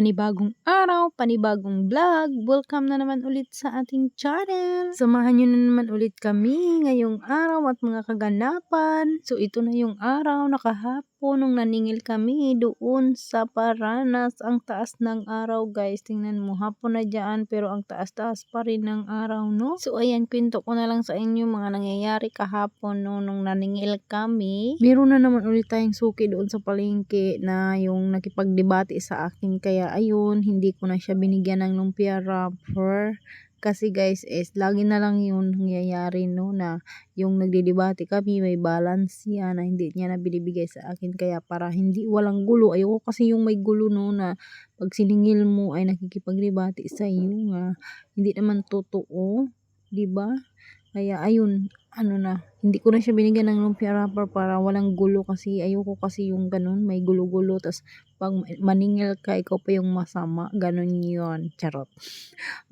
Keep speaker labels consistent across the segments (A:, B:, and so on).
A: Panibagong araw, panibagong vlog. Welcome na naman ulit sa ating channel. Samahan nyo na naman ulit kami ngayong araw at mga kaganapan. So ito na yung araw na kahapon nung naningil kami doon sa Paranas. Ang taas ng araw guys. Tingnan mo, hapon na dyan pero ang taas-taas pa rin ng araw no. So ayan, kwento ko na lang sa inyo mga nangyayari kahapon no, nung naningil kami. Meron na naman ulit tayong suki doon sa palengke na yung nakipagdebate sa akin kaya ayun, hindi ko na siya binigyan ng lumpia wrapper. Kasi guys, is lagi na lang yun nangyayari no na yung nagdidebate kami may balance yan na hindi niya na binibigay sa akin kaya para hindi walang gulo. Ayoko kasi yung may gulo no na pag siningil mo ay nakikipagdebate sa iyo nga hindi naman totoo, 'di ba? Kaya ayun, ano na, hindi ko na siya binigyan ng lumpia wrapper para walang gulo kasi ayoko kasi yung ganun, may gulo-gulo. Tapos pag maningil ka, ikaw pa yung masama. Ganun yun. Charot.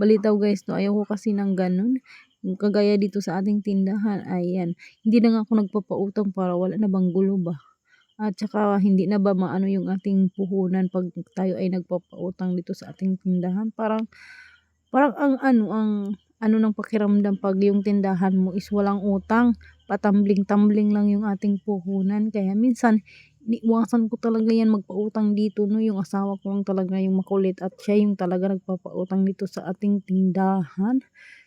A: Balitaw guys, no, ayoko kasi ng ganun. Yung kagaya dito sa ating tindahan, ayan. Hindi na nga ako nagpapautang para wala na bang gulo ba. At saka hindi na ba maano yung ating puhunan pag tayo ay nagpapautang dito sa ating tindahan. Parang, parang ang ano, ang ano ng pakiramdam pag yung tindahan mo is walang utang, patambling-tambling lang yung ating puhunan. Kaya minsan, iniwasan ko talaga yan magpautang dito, no? Yung asawa ko lang talaga yung makulit at siya yung talaga nagpapautang dito sa ating tindahan.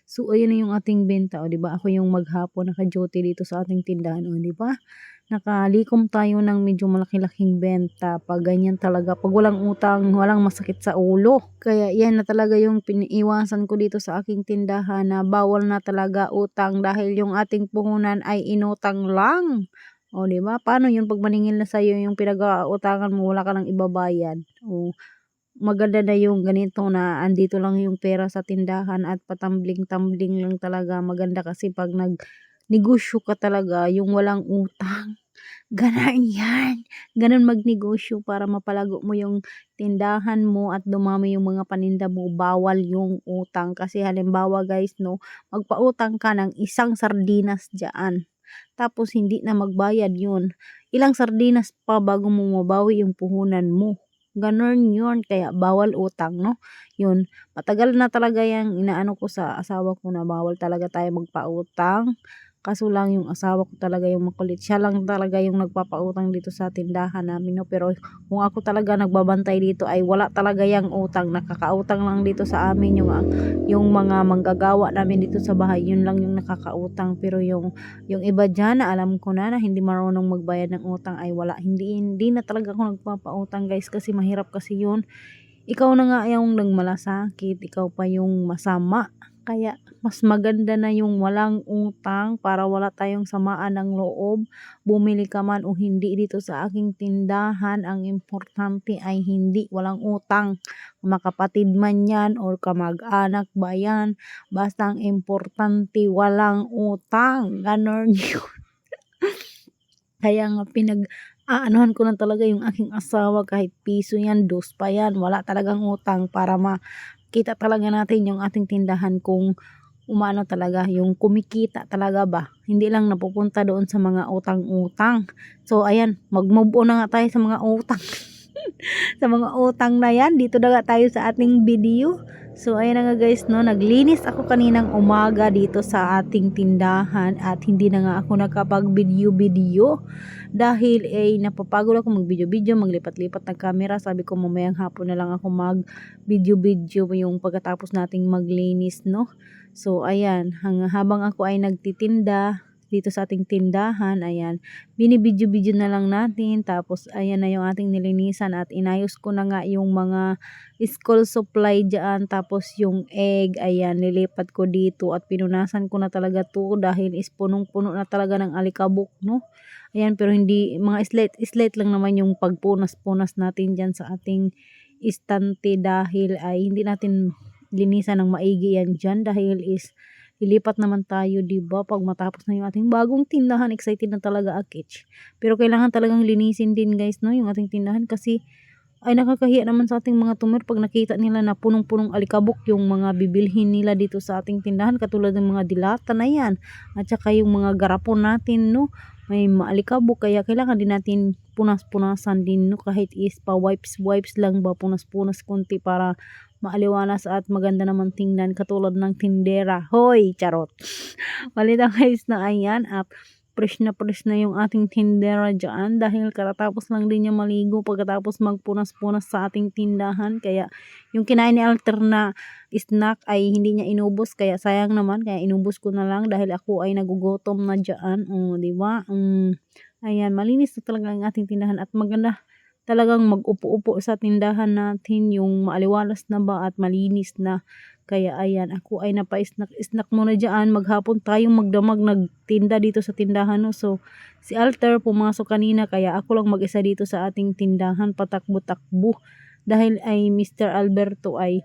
A: So, ayan na yung ating benta, o, di ba? Ako yung maghapon naka-duty dito sa ating tindahan, o, di ba? Nakalikom tayo ng medyo malaki-laking benta. Pag ganyan talaga pag walang utang walang masakit sa ulo. Kaya yan na talaga yung piniiwasan ko dito sa aking tindahan na bawal na talaga utang dahil yung ating puhunan ay inutang lang. O di ba? Paano yun pag maningil na sa'yo yung pinag-uutangan mo wala ka nang ibabayad? O maganda na yung ganito na andito lang yung pera sa tindahan at patambling-tambling lang talaga. Maganda kasi pag nag negosyo ka talaga yung walang utang Ganaan yan. Ganun magnegosyo para mapalago mo yung tindahan mo at dumami yung mga paninda mo. Bawal yung utang. Kasi halimbawa guys, no, magpautang ka ng isang sardinas dyan. Tapos hindi na magbayad yun. Ilang sardinas pa bago mo mabawi yung puhunan mo. Ganon yun. Kaya bawal utang, no? Yun. Matagal na talaga yung inaano ko sa asawa ko na bawal talaga tayo magpautang. Kaso lang yung asawa ko talaga yung makulit. Siya lang talaga yung nagpapautang dito sa tindahan namin. No? Pero kung ako talaga nagbabantay dito ay wala talaga yung utang. Nakakautang lang dito sa amin yung, yung mga manggagawa namin dito sa bahay. Yun lang yung nakakautang. Pero yung, yung iba dyan na alam ko na na hindi marunong magbayad ng utang ay wala. Hindi, hindi na talaga ako nagpapautang guys kasi mahirap kasi yun. Ikaw na nga yung nagmalasakit. Ikaw pa yung masama kaya mas maganda na yung walang utang para wala tayong samaan ng loob. Bumili ka man o hindi dito sa aking tindahan, ang importante ay hindi walang utang. Makapatid man yan or kamag-anak ba yan. Basta ang importante walang utang. Ganon yun. Kaya nga pinag aanuhan ko lang talaga yung aking asawa kahit piso yan, dos pa yan, wala talagang utang para ma kita talaga natin yung ating tindahan kung umano talaga yung kumikita talaga ba. Hindi lang napupunta doon sa mga utang-utang. So ayan mag-move on na nga tayo sa mga utang sa mga utang na yan dito na tayo sa ating video So ayan na nga guys no, naglinis ako kaninang umaga dito sa ating tindahan at hindi na nga ako nakapag video video dahil eh napapagod ako mag video video, maglipat-lipat ng camera. Sabi ko mamayang hapon na lang ako mag video video yung pagkatapos nating maglinis no. So ayan, habang ako ay nagtitinda, dito sa ating tindahan. Ayan, binibidyo-bidyo na lang natin. Tapos, ayan na yung ating nilinisan at inayos ko na nga yung mga school supply dyan. Tapos, yung egg, ayan, nilipat ko dito at pinunasan ko na talaga to dahil is punong-puno na talaga ng alikabok, no? Ayan, pero hindi, mga slate, slate lang naman yung pagpunas-punas natin dyan sa ating istante dahil ay hindi natin linisan ng maigi yan dyan dahil is Lilipat naman tayo, 'di ba? Pag matapos na yung ating bagong tindahan, excited na talaga akich. Pero kailangan talagang linisin din, guys, no, yung ating tindahan kasi ay nakakahiya naman sa ating mga tumer pag nakita nila na punong-punong alikabok yung mga bibilhin nila dito sa ating tindahan katulad ng mga dilata na yan at saka yung mga garapon natin no may maalikabok kaya kailangan din natin punas-punasan din no kahit is pa wipes wipes lang ba punas-punas konti para maaliwalas at maganda naman tingnan katulad ng tindera. Hoy, charot. Balita guys na ayan at fresh na fresh na yung ating tindera dyan dahil katatapos lang din niya maligo pagkatapos magpunas-punas sa ating tindahan. Kaya yung kinain ni Alter na snack ay hindi niya inubos. Kaya sayang naman kaya inubos ko na lang dahil ako ay nagugutom na dyan. O di ba? Um, ayan malinis na talaga ang ating tindahan at maganda talagang mag-upo-upo sa tindahan natin yung maaliwalas na ba at malinis na kaya ayan, ako ay napa-snack-snack muna dyan. Maghapon tayong magdamag nagtinda dito sa tindahan. No? So, si Alter pumasok kanina kaya ako lang mag-isa dito sa ating tindahan. Patakbo-takbo. Dahil ay Mr. Alberto ay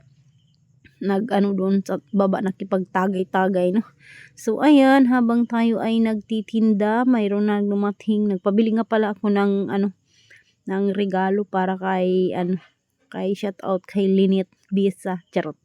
A: nag ano doon sa baba nakipagtagay-tagay no. So ayan, habang tayo ay nagtitinda, mayroon na dumating, nagpabili nga pala ako ng ano ng regalo para kay ano kay shout out kay Linit Bisa charot.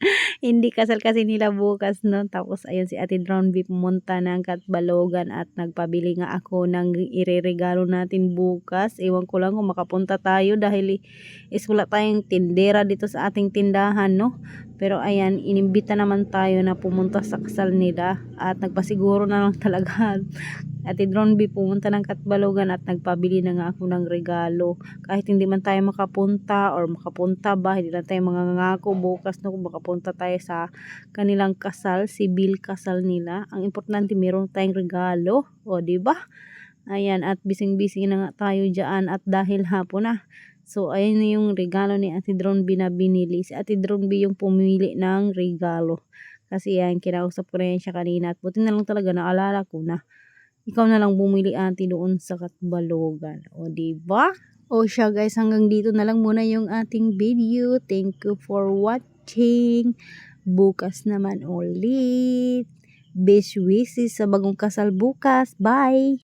A: Hindi kasal kasi nila bukas no. Tapos ayun si Ate Drown B pumunta ng Katbalogan at nagpabili nga ako ng ireregalo natin bukas. Ewan ko lang kung makapunta tayo dahil is wala tayong tindera dito sa ating tindahan no. Pero ayan, inimbita naman tayo na pumunta sa kasal nila at nagpasiguro na lang talaga. Ate Drone B pumunta ng Katbalogan at nagpabili na nga ako ng regalo. Kahit hindi man tayo makapunta or makapunta ba, hindi lang tayo mangangako bukas no kung makapunta tayo sa kanilang kasal, sibil kasal nila. Ang importante meron tayong regalo, o ba? Ayan, at bising-bising na nga tayo diyan at dahil hapon na. So, ayun na yung regalo ni Ate Drone B na binili. Si Ate Drone B yung pumili ng regalo. Kasi yan, kinausap ko na yan siya kanina. At buti na lang talaga naalala ko na ikaw na lang bumili ate doon sa Katbalogan. O, diba? O siya guys, hanggang dito na lang muna yung ating video. Thank you for watching. Bukas naman ulit. Best wishes sa bagong kasal bukas. Bye!